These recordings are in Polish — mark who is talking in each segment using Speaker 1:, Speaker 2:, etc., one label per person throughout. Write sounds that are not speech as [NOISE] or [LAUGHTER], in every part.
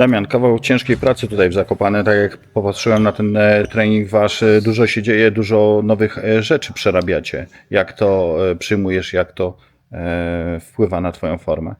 Speaker 1: Damian, kawał ciężkiej pracy tutaj w Zakopane, tak jak popatrzyłem na ten e, trening wasz, e, dużo się dzieje, dużo nowych e, rzeczy przerabiacie. Jak to przyjmujesz, jak to wpływa na twoją formę?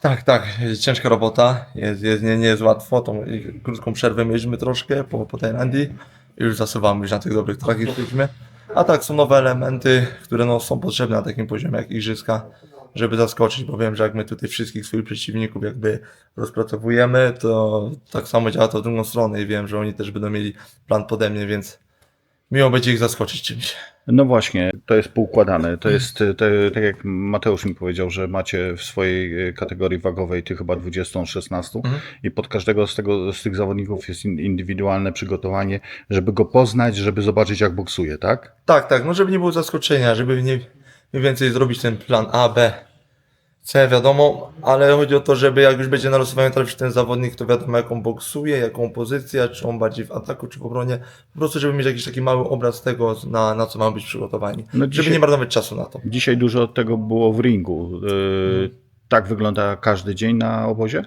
Speaker 2: Tak, tak, ciężka robota, jest, jest, nie, nie jest łatwo, tą krótką przerwę mieliśmy troszkę po, po Tajlandii i już zasuwamy już na tych dobrych torach jesteśmy. A tak, są nowe elementy, które no, są potrzebne na takim poziomie jak igrzyska, żeby zaskoczyć, bo wiem, że jak my tutaj wszystkich swoich przeciwników jakby rozpracowujemy, to tak samo działa to w drugą stronę i wiem, że oni też będą mieli plan pode mnie, więc miło będzie ich zaskoczyć czymś.
Speaker 1: No właśnie, to jest poukładane. To jest, te, tak jak Mateusz mi powiedział, że macie w swojej e, kategorii wagowej ty chyba 20, 16
Speaker 2: Mhm.
Speaker 1: i pod każdego z, tego, z tych zawodników jest in- indywidualne przygotowanie, żeby go poznać, żeby zobaczyć jak boksuje, tak?
Speaker 2: Tak, tak, no żeby nie było zaskoczenia, żeby nie, mniej więcej zrobić ten plan A, B, C, wiadomo, ale chodzi o to, żeby jak już będzie na losowaniu trafić ten zawodnik, to wiadomo jaką boksuje, jaką pozycję, czy on bardziej w ataku, czy w obronie, po prostu żeby mieć jakiś taki mały obraz tego, na, na co mamy być przygotowani,
Speaker 1: No
Speaker 2: żeby
Speaker 1: dzisiaj-
Speaker 2: nie marnować czasu na to.
Speaker 1: Dzisiaj dużo tego było w ringu. Yy, Tak wygląda każdy dzień na obozie?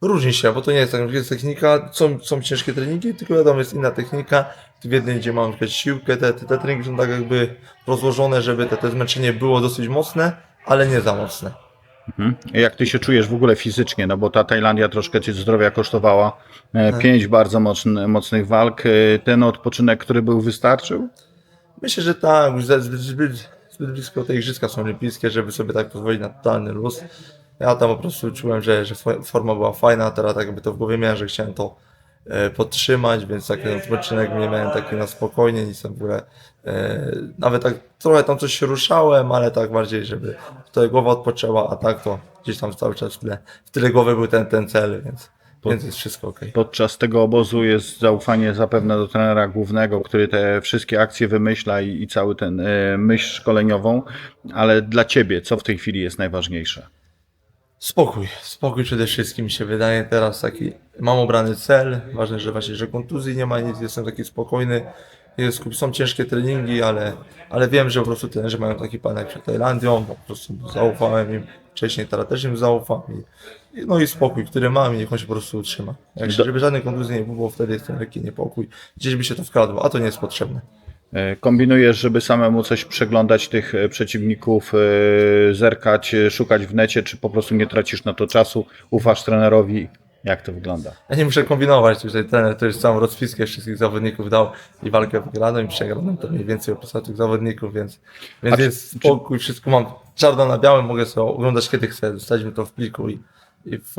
Speaker 2: Różni się, bo to nie jest tak, jest technika, są, są ciężkie treningi, tylko wiadomo, jest inna technika. W jednej, gdzie mam na przykład siłkę, te, te, te treningi są tak jakby rozłożone, żeby te, te zmęczenie było dosyć mocne, ale nie za mocne.
Speaker 1: Mhm. Jak ty się czujesz w ogóle fizycznie? No bo ta Tajlandia troszkę cię zdrowia kosztowała. E,
Speaker 2: Tak.
Speaker 1: Pięć bardzo mocn, mocnych walk. E, Ten odpoczynek, który był, wystarczył?
Speaker 2: Myślę, że tak, już zbyt, zbyt, zbyt, blisko te igrzyska są olimpijskie, żeby sobie tak pozwolić na totalny luz. Ja tam po prostu czułem, że, że fo- forma była fajna, teraz tak jakby to w głowie miałem, że chciałem to podtrzymać, więc taki odpoczynek nie miałem taki na spokojnie, nic tam w ogóle. E, nawet tak trochę tam coś się ruszałem, ale tak bardziej, żeby tutaj głowa odpoczęła, a tak to gdzieś tam cały czas w tyle, w tyle głowy był ten, ten cel, więc, więc jest wszystko ok.
Speaker 1: Podczas tego obozu jest zaufanie zapewne do trenera głównego, który te wszystkie akcje wymyśla i, i cały ten e, myśl szkoleniową. Ale dla ciebie, co w tej chwili jest najważniejsze?
Speaker 2: Spokój, spokój przede wszystkim mi się wydaje teraz taki, mam obrany cel, ważne, że właśnie, że kontuzji nie ma nic, jestem taki spokojny, jest, są ciężkie treningi, ale, ale wiem, że po prostu trenerzy mają taki plan jak przed Tajlandią, po prostu zaufałem im, wcześniej teraz też im zaufam i, no i spokój, który mam i niech on się po prostu utrzyma. Jak żeby żadnej kontuzji nie było, wtedy jest ten lekki niepokój, gdzieś by się to wkradło, a to nie jest potrzebne.
Speaker 1: E, Kombinujesz, żeby samemu coś przeglądać tych e, przeciwników, e, zerkać, szukać w necie, czy po prostu nie tracisz na to czasu, ufasz trenerowi? Jak to wygląda?
Speaker 2: Ja nie muszę kombinować, tutaj trener to już całą rozpiskę wszystkich zawodników dał i walkę wygraną i przegraną, to mniej więcej opisał tych zawodników, więc, więc
Speaker 1: A czy-
Speaker 2: jest spokój, wszystko mam czarno na białym, mogę sobie oglądać kiedy chcę, dostać mi to w pliku i,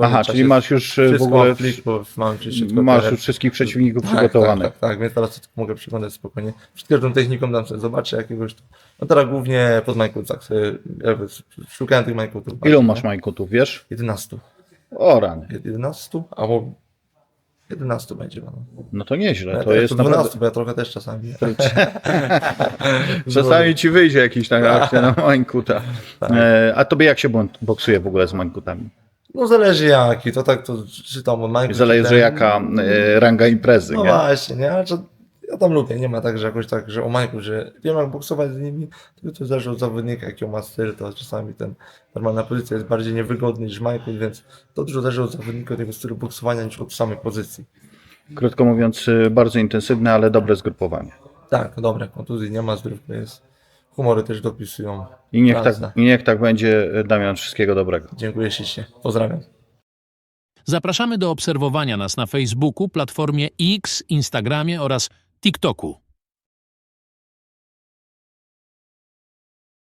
Speaker 1: Aha, czyli masz już e, w
Speaker 2: wszystko
Speaker 1: ogóle
Speaker 2: mam w pliku, mam tylko
Speaker 1: masz już wszystkich przeciwników
Speaker 2: tak,
Speaker 1: przygotowanych.
Speaker 2: Tak, tak, tak, więc teraz mogę przeglądać spokojnie. Przed każdą techniką tam sobie zobaczę jakiegoś, no teraz głównie pod sobie, jakby szukałem tych Majkutów.
Speaker 1: Ilu masz majkutów, wiesz?
Speaker 2: 11.
Speaker 1: O rany.
Speaker 2: 11? Albo 11 będzie. No.
Speaker 1: No to nieźle,
Speaker 2: Ja
Speaker 1: to jest
Speaker 2: 12,
Speaker 1: naprawdę...
Speaker 2: bo ja trochę też czasami. [LAUGHS] [LAUGHS]
Speaker 1: Czasami ci wyjdzie jakiś akcja na [LAUGHS] mańkuta.
Speaker 2: Tak.
Speaker 1: E, A tobie jak się boksuje w ogóle z mańkutami?
Speaker 2: No zależy jaki, to tak to czytam od Minecraft.
Speaker 1: Zależy jaka e, ranga imprezy,
Speaker 2: No
Speaker 1: nie?
Speaker 2: właśnie, nie? Ale że ja tam lubię, nie ma tak, że jakoś tak, że o Majku, że wiem jak boksować z nimi, tylko to zależy od zawodnika, jaki on ma styl, to czasami ten normalna pozycja jest bardziej niewygodna niż Majku, więc to dużo zależy od zawodnika, od jego stylu boksowania niż od samej pozycji.
Speaker 1: Krótko mówiąc, e, bardzo intensywne, ale dobre zgrupowanie.
Speaker 2: Tak, dobra, kontuzji nie ma, zdrówka jest. Humory też dopisują.
Speaker 1: I niech, tak, i niech tak będzie, e, Damian, wszystkiego dobrego.
Speaker 2: Dziękuję ślicznie. Pozdrawiam.
Speaker 3: Zapraszamy do obserwowania nas na Facebooku, platformie X, Instagramie oraz TikToku.